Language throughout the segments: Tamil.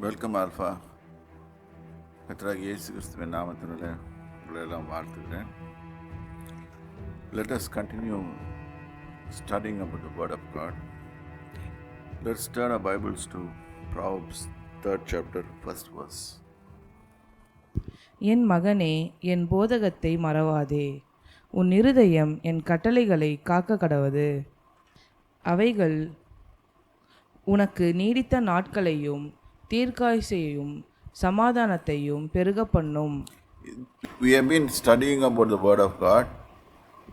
வெல்கம் ஆல்ஃபா கத்ராக் இயேசு கிறிஸ்துவின் நாமத்தினால உங்களை எல்லாம் வாழ்த்துக்கிறேன் let us continue studying about the word of God Let's turn a Bibles to Proverbs third chapter first verse என் மகனே என் போதகத்தை மறவாதே. உன் இருதயம் என் கட்டளைகளை காக்க கடவது அவைகள் உனக்கு நீடித்த நாட்களையும் தீர்க்காயுசையும் சமாதானத்தையும் பெருக பண்ணும். We have been studying about the word of God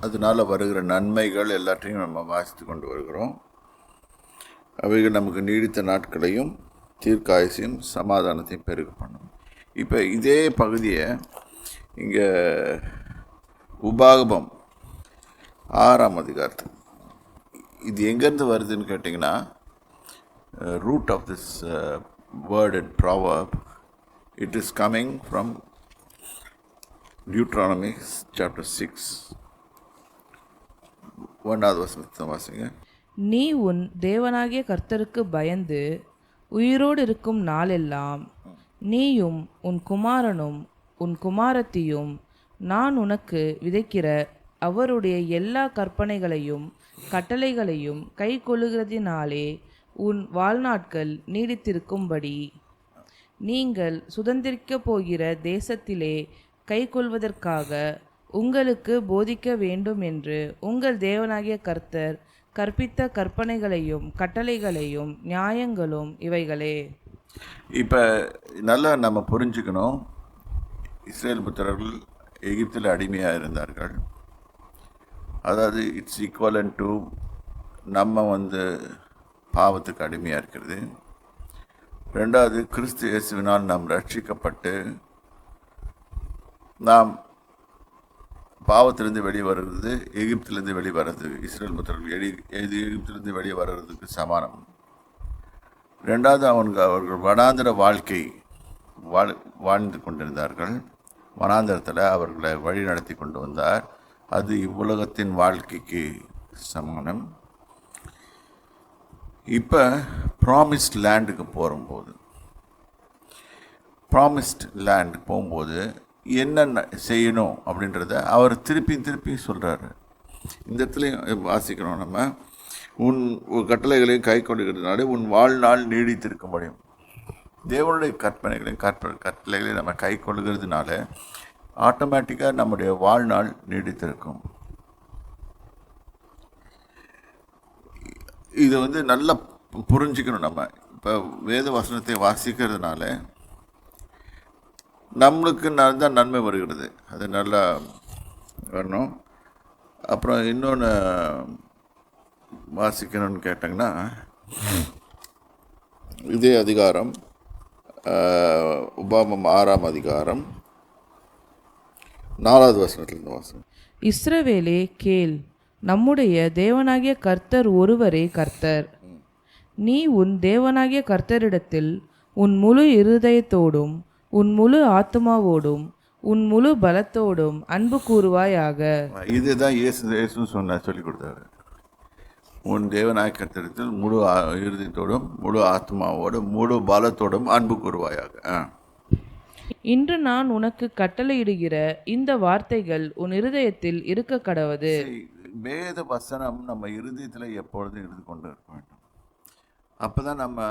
அதனால வருகிற நன்மைகள் எல்லாத்தையும் நம்ம வாசித்து கொண்டு வருகிறோம். அவைகள் நமக்கு நீடித்த நாட்களையும் தீர்க்காயசையும் சமாதானத்தையும் பெருக பண்ணும். இப்போ இதே பகுதியை இங்கே உபாகபம் ஆறாம் அதிகாரத்து இது எங்கேருந்து வருதுன்னு கேட்டிங்கன்னா root of this word in Proverb, it is coming from Deuteronomy chapter six ஒன்றாவது வசனத்தை வாசிங்க. நீ உன் தேவனாகிய கர்த்தருக்கு பயந்து உயிரோடு இருக்கும் நாளெல்லாம் நீயும் உன் குமாரனும் உன் குமாரத்தியும் நான் உனக்கு விதைக்கிற அவருடைய எல்லா கற்பனைகளையும் கட்டளைகளையும் கை கொள்ளுகிறதினாலே உன் வாழ்நாட்கள் நீடித்திருக்கும்படி. நீங்கள் சுதந்திரிக்கப் போகிற தேசத்திலே கைக்கொள்வதற்காக உங்களுக்கு போதிக்க வேண்டும் என்று உங்கள் தேவனாகிய கர்த்தர் கற்பித்த கற்பனைகளையும் கட்டளைகளையும் நியாயங்களும் இவைகளே. இப்போ நல்லா நம்ம புரிஞ்சுக்கணும். இஸ்ரேல் புத்திரர்கள் எகிப்தில் அடிமையாக இருந்தார்கள். அதாவது இட்ஸ் ஈக்குவலன் டு நம்ம வந்து பாவத்துக்கு அடிமையாக இருக்கிறது. ரெண்டாவது கிறிஸ்து இயேசுவினால் நாம் ரட்சிக்கப்பட்டு நாம் பாவத்திலிருந்து வெளியே வர்றது எகிப்திலிருந்து வெளியே வர்றது இஸ்ரேல் புத்திரர்கள் எடி எது எகிப்திலிருந்து வெளியே வர்றதுக்கு சமானம். ரெண்டாவது அவனுக்கு அவர்கள் வனாந்திர வாழ்க்கை வாழ் வாழ்ந்து கொண்டிருந்தார்கள். வனாந்திரத்தில் அவர்களை வழி நடத்தி கொண்டு வந்தார். அது இவ்வுலகத்தின் வாழ்க்கைக்கு சமானம். இப்போ ப்ராமிஸ்ட் லேண்டுக்கு போகும்போது ப்ராமிஸ்ட் லேண்ட் போகும்போது என்னென்ன செய்யணும் அப்படின்றத அவர் திருப்பி திருப்பி சொல்கிறாரு இந்த இடத்துலையும் வாசிக்கிறோம் நம்ம. உன் கட்டளைகளையும் கை கொண்டுகிறதுனால உன் வாழ்நாள் நீடித்திருக்க முடியும் தேவனுடைய கற்பனைகளையும் கற்ப கட்டளைகளையும் நம்ம கை கொள்கிறதுனால ஆட்டோமேட்டிக்காக நம்முடைய வாழ்நாள் நீடித்திருக்கும். இதை வந்து நல்லா புரிஞ்சுக்கணும் நம்ம. இப்போ வேத வசனத்தை வாசிக்கிறதுனால நம்மளுக்கு தான் நன்மை வருகிறது. அது நல்லா வரணும். அப்புறம் இன்னொன்று வாசிக்கணும்னு கேட்டங்கன்னா இதே அதிகாரம் உபாமம் ஆறாம் அதிகாரம் நாலாவது வசனத்திலிருந்து வாசனம் இஸ்ரவேலே கேள் நம்முடைய தேவனாகிய கர்த்தர் ஒருவரே கர்த்தர். நீ உன் தேவனாகிய கர்த்தரிடத்தில் உன் முழு இருதயத்தோடும் உன் முழு ஆத்மாவோடும் உன் முழு பலத்தோடும் அன்பு கூறுவாயாக. இதுதான் இயேசு இயேசு சொன்ன சொல்லி கொடுத்தாரு. உன் தேவநாய கத்திரத்தில் முழு இருதயத்தோடும் முழு ஆத்மாவோடும் முழு பலத்தோடும் அன்பு கூறுவாயாக. இன்று நான் உனக்கு கட்டளையிடுகிற இந்த வார்த்தைகள் உன் இருதயத்தில் இருக்க கடவது வேத வசனம் நம்ம இருதயத்தில் எப்பொழுதும் இருந்து கொண்டு இருக்க வேண்டும். அப்போ தான் நம்ம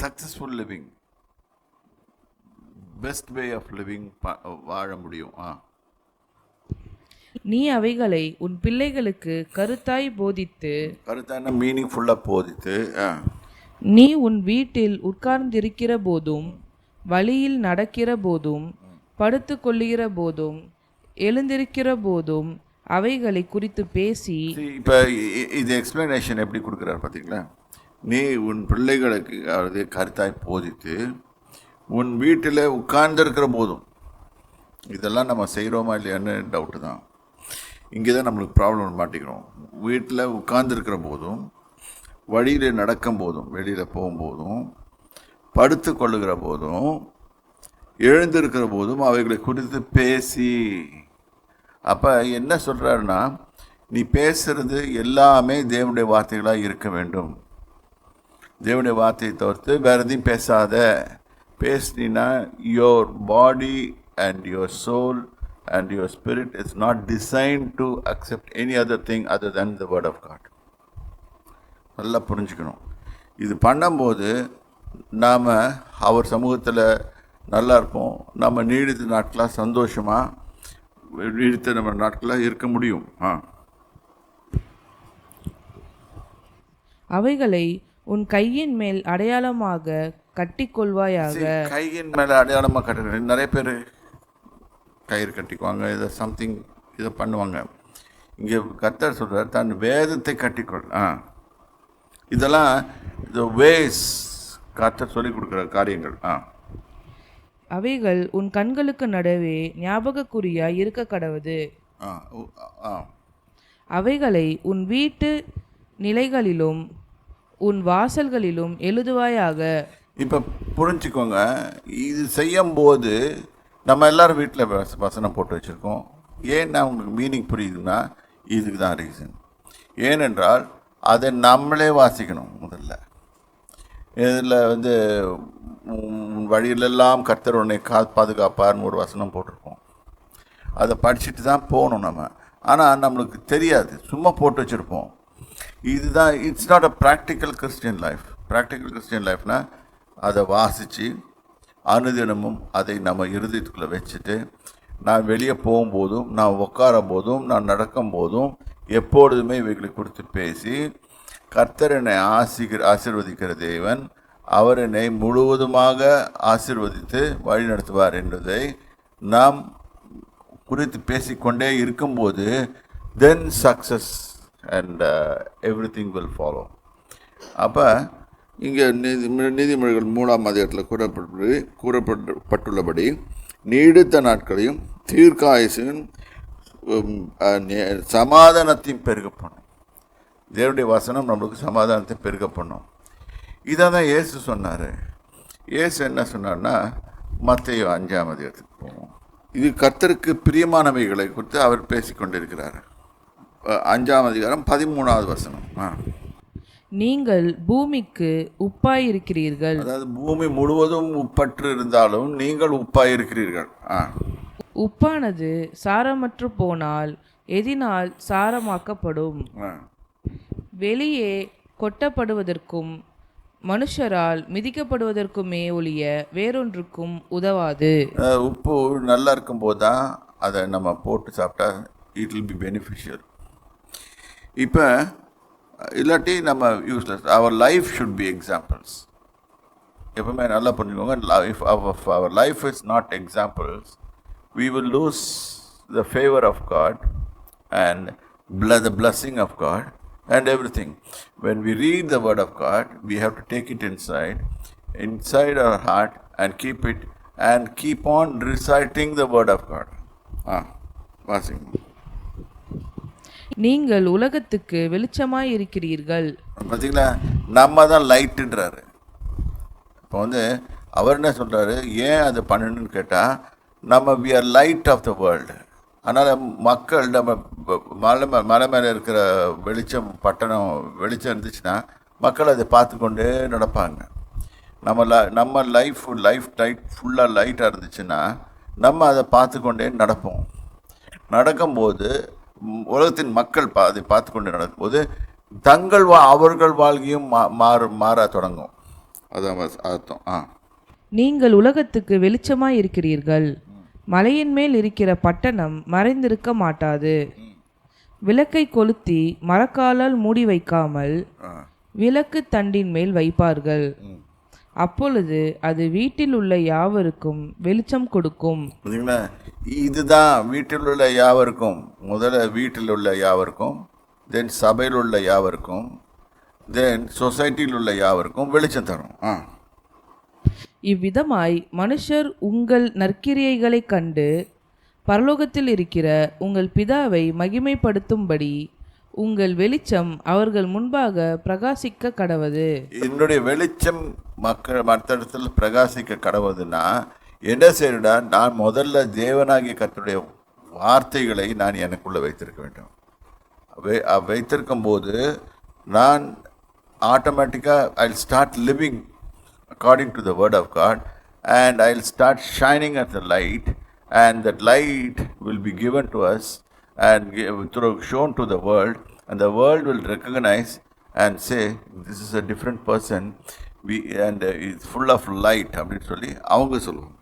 successful living best way of living வாழ முடியும். ஆ. நீ அவைகளை உன் பிள்ளைகளுக்கு கருத்தாய் போதித்து கருத்தான மீனிங்ஃபுல்லாக போதித்து நீ உன் வீட்டில் உட்கார்ந்திருக்கிற போதும் வழியில் நடக்கிற போதும் படுத்து கொள்ளுகிற போதும் எழுந்திருக்கிற போதும் அவைகளை குறித்து பேசி இப்போ இது எக்ஸ்பிளனேஷன் எப்படி கொடுக்குறாரு பார்த்தீங்களா நீ உன் பிள்ளைகளுக்கு அதாவது கருத்தாய் போதித்து உன் வீட்டில் உட்கார்ந்துருக்கிற போதும் இதெல்லாம் நம்ம செய்கிறோமா இல்லையான்னு டவுட்டு தான். இங்கே தான் நம்மளுக்கு ப்ராப்ளம் மாட்டிக்கிறோம். வீட்டில் உட்கார்ந்துருக்கிற போதும் வழியில் நடக்கும் போதும் வெளியில் போகும்போதும் படுத்து கொள்ளுகிற போதும் எழுந்திருக்கிற போதும் அவைகளை குறித்து பேசி. அப்போ என்ன சொல்கிறாருன்னா நீ பேசுகிறது எல்லாமே தேவனுடைய வார்த்தைகளாக இருக்க வேண்டும். தேவனுடைய வார்த்தையை தவிர்த்து வேறு எதையும் பேசாத. பேசினா your body and your soul and your spirit is not design to accept any other thing other than the word of God நல்லா புரிஞ்சுக்கணும். இது பண்ணும்போது நாம் அவர் சமூகத்தில் நல்லா இருப்போம். நம்ம நீடித்த நாட்களாக சந்தோஷமாக நீடித்த நம்ம நாட்களாக இருக்க முடியும். ஆ. அவைகளை உன் கையின் மேல் அடையாளமாக கட்டிக்கொள்வாயாக. கையின் மேலே அடையாளமாக கட்டுறது நிறைய பேர் கயிறு கட்டிக்குவாங்க இதை சம்திங் இதை பண்ணுவாங்க. இங்கே கர்த்தர் சொல்கிறார் தன் வேதத்தை கட்டிக்கொள். ஆ. இதெல்லாம் இந்த வேஸ் கர்த்தர் சொல்லி கொடுக்குற காரியங்கள். ஆ. அவைகள் உன் கண்களுக்கு நடுவே ஞாபகக்குறியாய் இருக்க கடவுது அவைகளை உன் வீட்டு நிலைகளிலும் உன் வாசல்களிலும் எழுதுவாயாக. இப்போ புரிஞ்சுக்கோங்க இது செய்யும்போது நம்ம எல்லாரும் வீட்டில் வசனம் போட்டு வச்சுருக்கோம். ஏன்னா உங்களுக்கு மீனிங் புரியுதுன்னா இதுக்கு தான் ரீசன் ஏனென்றால் அதை நம்மளே வாசிக்கணும் முதல்ல. இதில் வந்து உன் வழியிலெல்லாம் கர்த்தர் உன்னை கா பாதுகாப்பார்னு ஒரு வசனம் போட்டிருக்கோம். அதை படிச்சுட்டு தான் போகணும் நம்ம. ஆனால் நம்மளுக்கு தெரியாது. சும்மா போட்டு வச்சுருப்போம். இதுதான் it's not a practical Christian life practical Christian லைஃப்னால் அதை வாசித்து அனுதினமும் அதை நம்ம இருதயத்துக்குள்ளே வச்சுட்டு நான் வெளியே போகும்போதும் நான் உட்காரும் போதும் நான் நடக்கும் போதும் எப்பொழுதுமே இவைகளை கொடுத்து பேசி கர்த்தர் என்னை ஆசிக்கிற ஆசீர்வதிக்கிற தேவன் அவர் என்னை முழுவதுமாக ஆசிர்வதித்து வழிநடத்துவார் என்பதை நாம் குறித்து பேசிக்கொண்டே இருக்கும்போது then success and everything will follow அப்போ இங்கே நீதி நீதிமொழிகள் மூணாம் அதிகாரத்தில் கூறப்பட்டு கூறப்பட்டுள்ளபடி நீடித்த நாட்களையும் தீர்க்காயுசையும் சமாதானத்தையும் பெருக பண்ணும். தேவனுடைய வசனம் நம்மளுக்கு சமாதானத்தை பெருக பண்ணும். இதை தான் இயேசு சொன்னார். இயேசு என்ன சொன்னார்னா மத்தேயு அஞ்சாம் அதிகாரத்துக்கு போவோம். இது கர்த்தருக்கு பிரியமானவைகளை குறித்து அவர் பேசிக்கொண்டிருக்கிறார். அஞ்சாம் அதிகாரம் பதிமூணாவது வசனம். ஆ. நீங்கள் பூமிக்கு உப்பாயிருக்கிறீர்கள். அதாவது பூமி முழுவதும் உப்பற்று இருந்தாலும் நீங்கள் உப்பாய் இருக்கிறீர்கள் ஆ. உப்பானது சாரமற்று போனால் எதினால் சாரமாக்கப்படும். வெளியே கொட்டப்படுவதற்கும் மனுஷரால் மிதிக்கப்படுவதற்குமே ஒழிய வேறொன்றுக்கும் உதவாது. அஹ் உப்பு நல்லா இருக்கும்போது தான் அதை நம்ம போட்டு சாப்பிட்டா இட் வில் பி பெனிஃபிஷியல் இப்போ இல்லாட்டி நம்ம useless our life should be examples எப்பவுமே நல்லா புரிஞ்சுக்கோங்க life our life is not examples we will lose the favour of God and ப்ள the blessing of God and everything. When we read the Word of God, we have to take it inside, inside our heart, and keep it, and keep on reciting the Word of God. Ah, வாசிங்க நீங்கள் உலகத்துக்கு வெளிச்சமாய் இருக்கிறீர்கள் பார்த்தீங்களா நம்ம தான் லைட்டுன்றாரு இப்போ வந்து அவர் என்ன சொல்கிறாரு ஏன் அது பண்ணணும்னு கேட்டால் நம்ம we are light of the world அதனால் மக்கள் நம்ம மலை மலை மேலே இருக்கிற வெளிச்சம் பட்டணம் வெளிச்சம் இருந்துச்சுன்னா மக்கள் அதை பார்த்து கொண்டே நடப்பாங்க. நம்ம ல நம்ம லைஃப் லைஃப் லைட் ஃபுல்லாக லைட்டாக இருந்துச்சுன்னா நம்ம அதை பார்த்து கொண்டே நடப்போம். நடக்கும்போது உலகத்தின் மக்கள் பா அதை பார்த்து கொண்டு நடக்கும்போது தங்கள் வா அவர்கள் வாழ்க்கையும் மா மாறு மாற தொடங்கும். அதான் அர்த்தம். ஆ. நீங்கள் உலகத்துக்கு வெளிச்சமாய் இருக்கிறீர்கள். மலையின் மேல் இருக்கிற பட்டணம் மறைந்திருக்க மாட்டாது. விளக்கை கொளுத்தி மரக்காலால் மூடி வைக்காமல் விளக்கு தண்டின் மேல் வைப்பார்கள். அப்பொழுது அது வீட்டில் உள்ள யாவருக்கும் வெளிச்சம் கொடுக்கும். இதுதான் வீட்டில் உள்ள யாவருக்கும் முதல்ல வீட்டில் உள்ள யாவருக்கும் தென் சபையில் உள்ள யாவருக்கும் தென் சொசைட்டியில் உள்ள யாவருக்கும் வெளிச்சம் தரும். ஆ. இவ்விதமாய் மனுஷர் உங்கள் நற்கிரியைகளைக் கண்டு பரலோகத்தில் இருக்கிற உங்கள் பிதாவை மகிமைப்படுத்தும்படி உங்கள் வெளிச்சம் அவர்கள் முன்பாக பிரகாசிக்க கடவது. என்னுடைய வெளிச்சம் மக்கள் மற்ற இடத்துல பிரகாசிக்க கடவுதுன்னா என்ன செய்யணும்னா நான் முதல்ல தேவனாகிய கத்துடைய வார்த்தைகளை நான் எனக்குள்ளே வைத்திருக்க வேண்டும். வை வைத்திருக்கும் போது நான் ஆட்டோமேட்டிக்காக I start living according to the word of God and I start shining at the light and that light will be given to us and give, through, shown to the world, and the world will recognize and say, This is a different person, we, and uh, it's full of light. அப்படின்னு சொல்லி அவங்க சொல்லுவாங்க